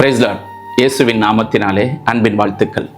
பிரைஸ்லாட் இயேசுவின் நாமத்தினாலே அன்பின் வாழ்த்துக்கள்.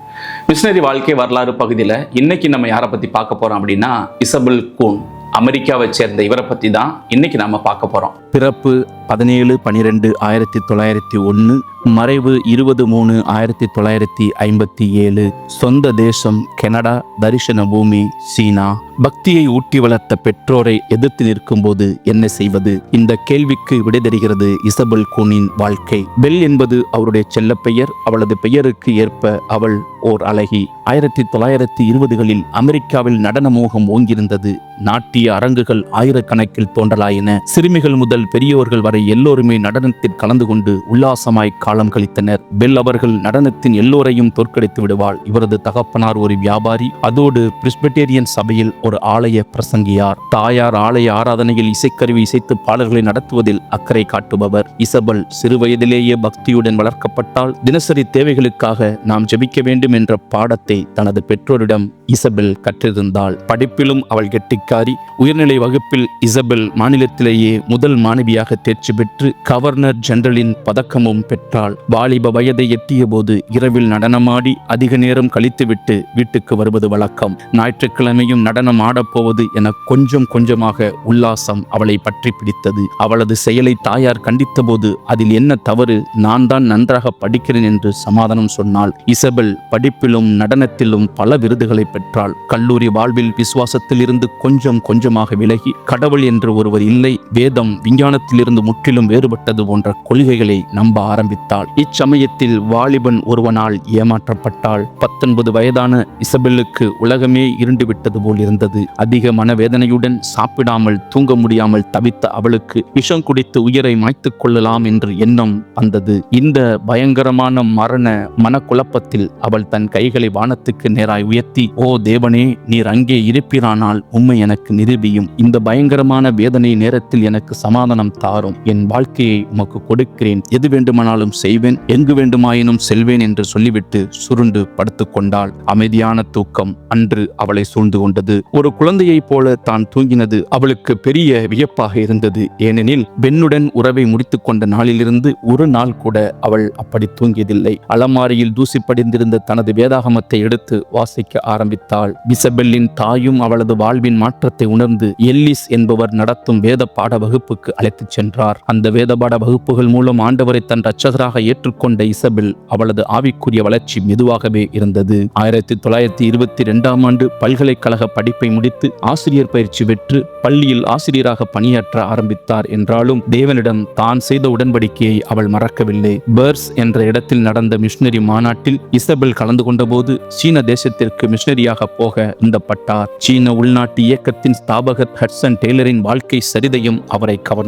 மிஷினரி வாழ்க்கை வரலாறு பகுதியில் இன்னைக்கு நம்ம யாரை பற்றி பார்க்க போகிறோம் அப்படின்னா இசபெல் கூன் அமெரிக்காவை சேர்ந்த இவரை பற்றி தான் இன்னைக்கு நாம் பார்க்க போகிறோம் பிறப்பு பதினேழு பனிரெண்டு ஆயிரத்தி தொள்ளாயிரத்தி ஒன்று மறைவு இருபது மூணு ஆயிரத்தி தொள்ளாயிரத்தி ஐம்பத்தி ஏழு. சொந்த தேசம் கனடா தரிசன பூமி சீனா. பக்தியை ஊட்டி வளர்த்த பெற்றோரை எதிர்த்து நிற்கும்போது என்ன செய்வது? இந்த கேள்விக்கு விடை தருகிறது இசபெல் கூனின் வாழ்க்கை. பெல் என்பது அவருடைய செல்லப்பெயர் அவளது பெயருக்கு ஏற்ப அவள் ஓர் அழகி. ஆயிரத்தி தொள்ளாயிரத்தி இருபதுகளில் அமெரிக்காவில் நடன மோகம் ஓங்கியிருந்தது. நாட்டிய அரங்குகள் ஆயிரக்கணக்கில் தோன்றலாயின. சிறுமிகள் முதல் பெரியோர்கள் வரை எல்லோருமே நடனத்தில் கலந்து கொண்டு உல்லாசமாய் காலம் கழித்தனர். பெல் அவர்கள் நடனத்தின் எல்லோரையும் தோற்கடித்து விடுவாள். இவரது தகப்பனார் ஒரு வியாபாரி. அதோடு பிரிஸ்பெட்டேரியன் சபையில் ஒரு ஆலய பிரசங்கியார். தாயார் ஆலய ஆராதனையில் இசைக்கருவி இசைத்து பாடல்களை நடத்துவதில் அக்கறை காட்டுபவர். இசபல் சிறுவயதிலேயே பக்தியுடன் வளர்க்கப்பட்டால் தினசரி தேவைகளுக்காக நாம் ஜெபிக்க வேண்டும் என்ற பாடத்தை தனது பெற்றோரிடம் இசபெல் கற்றிருந்தாள். படிப்பிலும் அவள் கெட்டிக்காரி. உயர்நிலை வகுப்பில் இசபெல் மாநிலத்திலேயே முதல் மாணவியாக தேர்ச்சி பெற்று கவர்னர் ஜெனரலின் பதக்கமும் பெற்றாள். வாலிப வயதை எட்டிய போது இரவில் நடனமாடி அதிக நேரம் கழித்துவிட்டு வீட்டுக்கு வருவது வழக்கம். ஞாயிற்றுக்கிழமையும் நடனம் ஆடப்போவது என கொஞ்சம் கொஞ்சமாக உல்லாசம் அவளை பற்றி பிடித்தது. அவளது செயலை தாயார் கண்டித்தபோது அதில் என்ன தவறு நான் தான் நன்றாக படிக்கிறேன் என்று சமாதானம் சொன்னாள். இசபெல் படிப்பிலும் நடனத்திலும் பல விருதுகளை பெற்றாள். கல்லூரி வாழ்வில் விசுவாசத்தில் இருந்து கொஞ்சம் கொஞ்சமாக விலகி கடவுள் என்று ஒருவர் இல்லை வேதம் விஞ்ஞானத்திலிருந்து முற்றிலும் வேறுபட்டது போன்ற கொள்கைகளை நம்ப ஆரம்பித்தாள். இச்சமயத்தில் வாலிபன் ஒருவனால் ஏமாற்றப்பட்டாள். பத்தொன்பது வயதான இசபெல்லுக்கு உலகமே இருண்டுவிட்டது போல் இருந்தது. அதிக மனவேதனையுடன் சாப்பிடாமல் தூங்க முடியாமல் தவித்த அவளுக்கு விஷம் குடித்து உயிரை மாய்த்துக் கொள்ளலாம் என்று எண்ணம் வந்தது. இந்த பயங்கரமான மரண மனக்குழப்பத்தில் அவள் தன் கைகளை வானத்துக்கு நேராய் உயர்த்தி ஓ தேவனே நீர் அங்கே இருப்பீரானால் உண்மை எனக்கு நிரூபியும். இந்த பயங்கரமான வேதனை நேரத்தில் எனக்கு சமாதானம் தாரும். என் வாழ்க்கையை உமக்கு கொடுக்கிறேன். எது வேண்டுமானாலும் செய்வேன். எங்கு வேண்டுமாயினும் செல்வேன் என்று சொல்லிவிட்டு சுருண்டு படுத்துக்கொண்டாள். அமைதியான தூக்கம் அன்று அவளை சூழ்ந்து கொண்டது. ஒரு குழந்தையைப் போல தான் தூங்கினது. அவளுக்கு பெரிய வியப்பாக இருந்தது. ஏனெனில் பெண்ணுடன் உறவை முடித்துக் கொண்ட நாளிலிருந்து ஒரு நாள் கூட அவள் அப்படி தூங்கியதில்லை. அலமாரியில் தூசி படிந்திருந்த தனது வேதாகமத்தை எடுத்து வாசிக்க ஆரம்பித்தாள். இசபெல்லின் தாயும் அவளது வாழ்வின் மாற்றத்தை உணர்ந்து எல்லிஸ் என்பவர் நடத்தும் வேத பாட வகுப்புக்கு அழைத்துச் சென்றார். அந்த வேதபாட வகுப்புகள் மூலம் ஆண்டவரை தன் ரட்சகராக ஏற்றுக்கொண்ட இசபெல் அவளது ஆவிக்குரிய வளர்ச்சி மெதுவாகவே இருந்தது. ஆயிரத்தி தொள்ளாயிரத்தி இருபத்தி இரண்டாம் ஆண்டு பல்கலைக்கழக படிப்பை முடித்து ஆசிரியர் பயிற்சி பெற்று பள்ளியில் ஆசிரியராக பணியாற்ற ஆரம்பித்தார் என்றாலும் தேவனிடம் தான் செய்த உடன்படிக்கையை அவள் மறக்கவில்லை. பர்ஸ் என்ற இடத்தில் நடந்த மிஷினரி மாநாட்டில் இசபெல் கலந்து கொண்டபோது சீன தேசத்திற்கு மிஷினரியாக போக உந்தப்பட்டார் சீன உள்நாட்டு இயக்கத்தின் ஸ்தாபகர் ஹட்சன் டெய்லரின் வாழ்க்கை சரிதையும் அவரை கவர்ந்தது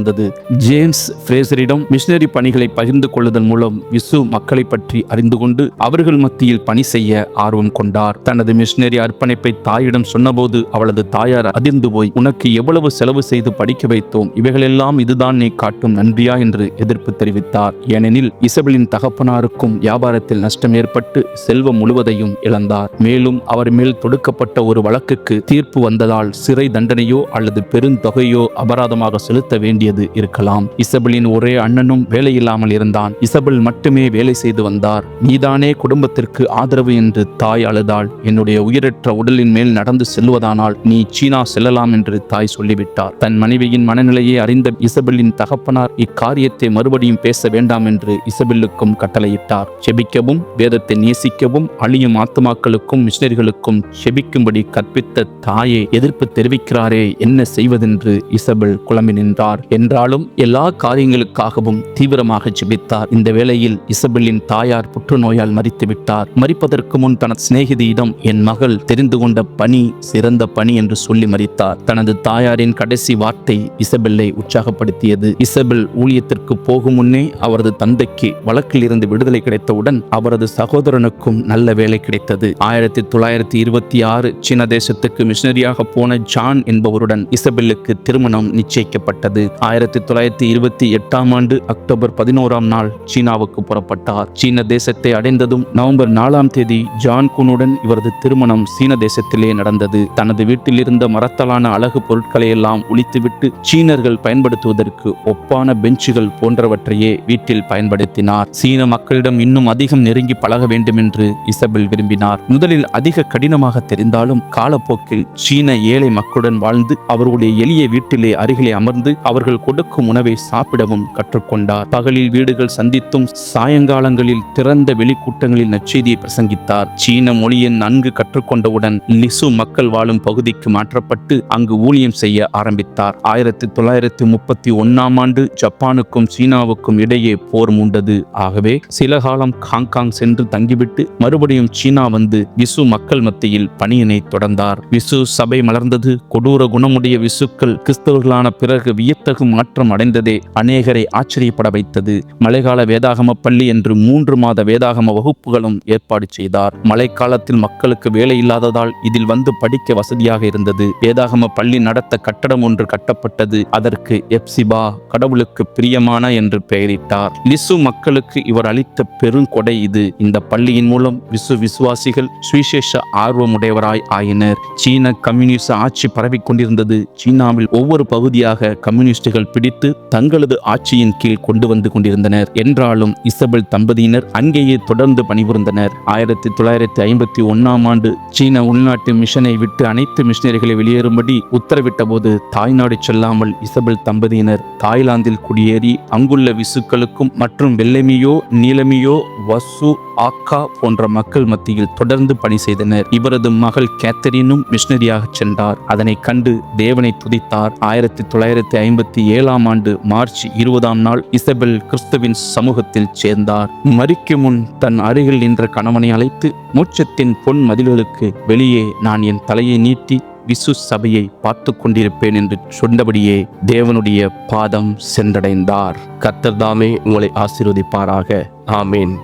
ஜேம்ஸ் ஃப்ரேசரிடம் மிஷினரி பணிகளை பகிர்ந்து கொள்வதன் மூலம் விசு மக்களை பற்றி அறிந்து கொண்டு அவர்கள் மத்தியில் பணி செய்ய ஆர்வம் கொண்டார். தனது மிஷினரி அர்ப்பணிப்பை தாயிடம் சொன்னபோது அவளது தாயார் அதிர்ந்து போய் உனக்கு எவ்வளவு செலவு செய்து படிக்க வைத்தோம்? இவைகளெல்லாம் இதுதான் நீ காட்டும் நன்றியா? என்று எதிர்ப்பு தெரிவித்தார். ஏனெனில் இசபெலின் தகப்பனாருக்கும் வியாபாரத்தில் நஷ்டம் ஏற்பட்டு செல்வம் முழுவதையும் இழந்தார். மேலும் அவர் மேல் தொடுக்கப்பட்ட ஒரு வழக்குக்கு தீர்ப்பு வந்ததால் சிறை தண்டனையோ அல்லது பெருந்தொகையோ அபராதமாக செலுத்த வேண்டியது இருக்கலாம். இசபெலின் ஒரே அண்ணனும் வேலையில்லாமல் இருந்தான். இசபெல் மட்டுமே வேலை செய்து வந்தார். நீதானே குடும்பத்திற்கு ஆதரவு என்று தாய் அழுதாள். என்னுடைய உயிரற்ற உடலின் மேல் நடந்து செல்வதானால் நீ சீனா செல்லலாம் என்று தாய் சொல்லிவிட்டார். தன் மனைவியின் மனநிலையை அறிந்த இசபெல்லின் தகப்பனார் இக்காரியத்தை மறுபடியும் பேச வேண்டாம் என்று இசபெல்லுக்கும் கட்டளையிட்டார். செபிக்கவும் வேதத்தை நேசிக்கவும் அழியும் ஆத்துமாக்களுக்கும் மிஷனரிகளுக்கும் செபிக்கும்படி கற்பித்த தாயே எதிர்ப்பு தெரிவிக்கிறாரே என்ன செய்வதென்று இசபெல் குழம்பி நின்றார். என்றாலும் எல்லா காரியங்களுக்காகவும் தீவிரமாக ஜெபித்தார். இந்த வேளையில் இசபெல்லின் தாயார் புற்றுநோயால் மறித்து விட்டார் மறிப்பதற்கு முன் தனது சிநேகிதியிடம் என் மகள் தெரிந்து கொண்ட பணி சிறந்த பணி என்று சொல்லி மறித்தார் தனது தாயாரின் கடைசி வார்த்தை இசபெல்லை உற்சாகப்படுத்தியது. இசபெல் ஊழியத்திற்கு போகும் முன்னே அவரது தந்தைக்கு வழக்கில் இருந்து விடுதலை கிடைத்தவுடன் அவரது சகோதரனுக்கும் நல்ல வேலை கிடைத்தது. ஆயிரத்தி தொள்ளாயிரத்தி இருபத்தி ஆறு சீன தேசத்துக்கு மிஷனரியாக போன ஜான் என்பவருடன் இசபெல்லுக்கு திருமணம் நிச்சயிக்கப்பட்டது. ஆயிரத்தி தொள்ளாயிரத்தி இருபத்தி எட்டாம் ஆண்டு அக்டோபர் பதினோராம் நாள் சீனாவுக்கு புறப்பட்டார். சீன தேசத்தை அடைந்ததும் நவம்பர் நாலாம் தேதி ஜான் குனுடன் இவரது திருமணம் சீன தேசத்திலே நடந்தது. தனது வீட்டில் இருந்த மரத்தலான அழகு பொருட்களை எல்லாம் ஒழித்துவிட்டு சீனர்கள் பயன்படுத்துவதற்கு ஒப்பான பெஞ்சுகள் போன்றவற்றையே வீட்டில் பயன்படுத்தினார். சீன மக்களிடம் இன்னும் அதிகம் நெருங்கி பழக வேண்டும் என்று இசபெல் விரும்பினார். முதலில் அதிக கடினமாக தெரிந்தாலும் காலப்போக்கில் சீன ஏழை மக்களுடன் வாழ்ந்து அவர்களுடைய எளிய வீட்டிலே அருகிலே அமர்ந்து அவர்கள் கொடுக்கும் உணவை சாப்பிடவும் கற்றுக்கொண்டார். பகலில் வீடுகள் சந்தித்தும் சாயங்காலங்களில் திறந்த வெளிக்கூட்டங்களில் நச்செய்தியை பிரசங்கித்தார். சீன மொழியை நன்கு கற்றுக்கொண்டவுடன் லிசு மக்கள் வாழும் பகுதிக்கு மாற்றப்பட்டு அங்கு ஊழியம் செய்ய ஆரம்பித்தார். ஆயிரத்தி தொள்ளாயிரத்தி முப்பத்தி ஒன்னாம் ஆண்டு ஜப்பானுக்கும் சீனாவுக்கும் இடையே போர் மூண்டது. ஆகவே சில காலம் ஹாங்காங் சென்று தங்கிவிட்டு மறுபடியும் சீனா வந்து விசு மக்கள் மத்தியில் பணியினை தொடர்ந்தார். விசு சபை மலர்ந்தது. கொடூர குணமுடைய விசுக்கள் கிறிஸ்தவர்களான பிறகு வியத்தகு மாற்றம் அடைந்ததே அநேகரை ஆச்சரியப்பட வைத்தது. மழைக்கால வேதாகம பள்ளி என்று மூன்று மாத வேதாகம வகுப்புகளும் ஏற்பாடு செய்தார். மழைக்காலத்தில் மக்களுக்கு வேலை இல்லாததால் இதில் வந்து படிக்க வசதியாக இருந்தது. வேதாகம பள்ளி நடத்த கட்டடம் ஒன்று கட்டப்பட்டது. அதற்கு எப்சிபா கடவுளுக்கு பிரியமான என்று பெயரிட்டார். லிசு மக்களுக்கு இவர் அளித்த பெருங்கொடை இது. இந்த பள்ளியின் மூலம் விசு விசுவாசிகள் சுவிசேஷ ஆர்வமுடையவராய் ஆயினர். சீன கம்யூனிஸ்ட் ஆட்சி பரவிக் கொண்டிருந்தது. சீனாவில் ஒவ்வொரு பகுதியாக கம்யூனிஸ்டுகள் பிடித்து தங்களது ஆட்சியின் கீழ் கொண்டு வந்து கொண்டிருந்தனர். என்றாலும் இசபெல் தம்பதியினர் அங்கேயே தொடர்ந்து பணிபுரிந்தனர். ஆயிரத்தி தொள்ளாயிரத்தி ஐம்பத்தி ஒன்னாம் ஆண்டு சீன உள்நாட்டு மிஷனை விட்டு அனைத்து மிஷினரிகளை வெளியேறும்படி உத்தரவிட்ட போது தாய்நாடு செல்லாமல் இசபெல் தம்பதியினர் தாய்லாந்தில் குடியேறி அங்குள்ள விசுக்களுக்கும் மற்றும் வெள்ளமியோ நீலமியோ வசு ஆக்கா போன்ற மக்கள் மத்தியில் தொடர்ந்து பணி செய்தனர். இவரது மகள் கேத்தரினும் மிஷனரியாக சென்றார். அதனை கண்டு தேவனை துதித்தார். ஆயிரத்தி தொள்ளாயிரத்தி ஐம்பத்தி ஏழாம் ஆண்டு மார்ச் இருபதாம் நாள் இசபெல் கிறிஸ்துவின் சமூகத்தில் சேர்ந்தார். மறிக்கு முன் தன் அருகில் நின்ற கணவனை அழைத்து மூச்சத்தின் பொன் மதில்களுக்கு வெளியே நான் என் தலையை நீட்டி விசு சபையை பார்த்து கொண்டிருப்பேன் என்று சொன்னபடியே தேவனுடைய பாதம் சென்றடைந்தார். கத்தர்தாமே உங்களை ஆசீர்வதிப்பாராக. ஆமேன்.